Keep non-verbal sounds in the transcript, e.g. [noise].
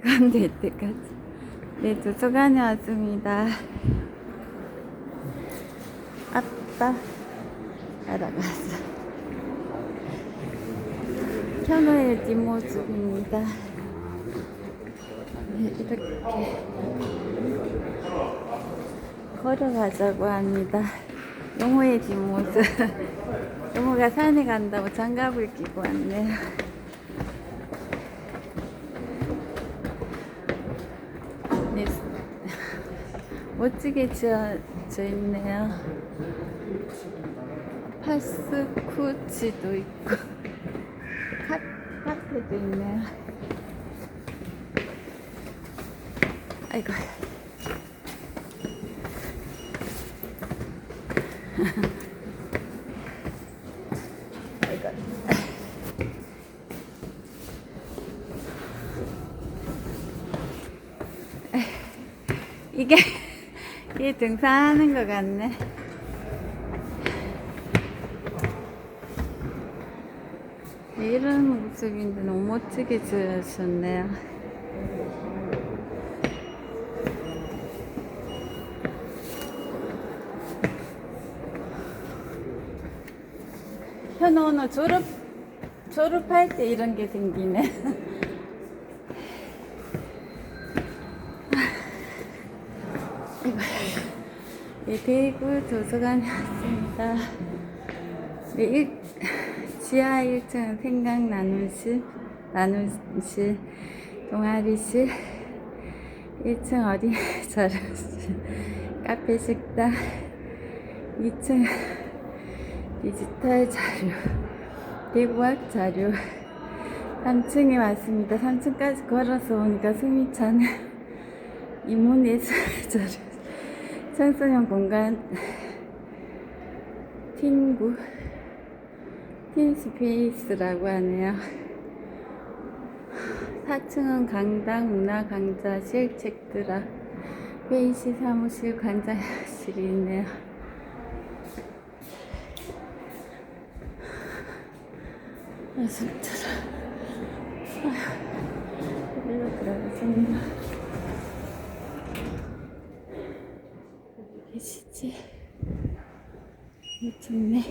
시간 될 때까지. 네, 도서관에 왔습니다. 아빠 알아갔어. 현호의 뒷모습입니다. 네, 이렇게 걸어가자고 합니다. 용호의 뒷모습. [laughs] 용호가 산에 간다고 장갑을 끼고 왔네요. 네, 멋지게 지어져 있네요. 파스쿠치도 있고 [laughs] 카, 카페도 있네요. 아이고. [laughs] [laughs] 이게 이게 등산하는 것 같네. 이런 모습인데 너무 멋지게 지으셨네요. 오늘 졸업 졸업할 때 이런 게 생기네. [laughs] 이거 [laughs] 네, 대구 도서관에 왔습니다. 네, 일, [laughs] 지하 1층 생각 나누실, 나누실, 동아리실, 1층 어린이 [laughs] 자료실, 카페 식당, 2층 디지털 자료, 대구학 자료, 3층에 왔습니다. 3층까지 걸어서 오니까 숨이 차네. 이문예술 자료, 청소년 공간, 틴구, 틴스페이스라고 하네요. 4층은 강당, 문화 강좌실, 책들아, 회의실, 사무실, 관장실이 있네요. 아, 숨차라. 여기로 들어가겠습니다. 시지 못 좋네.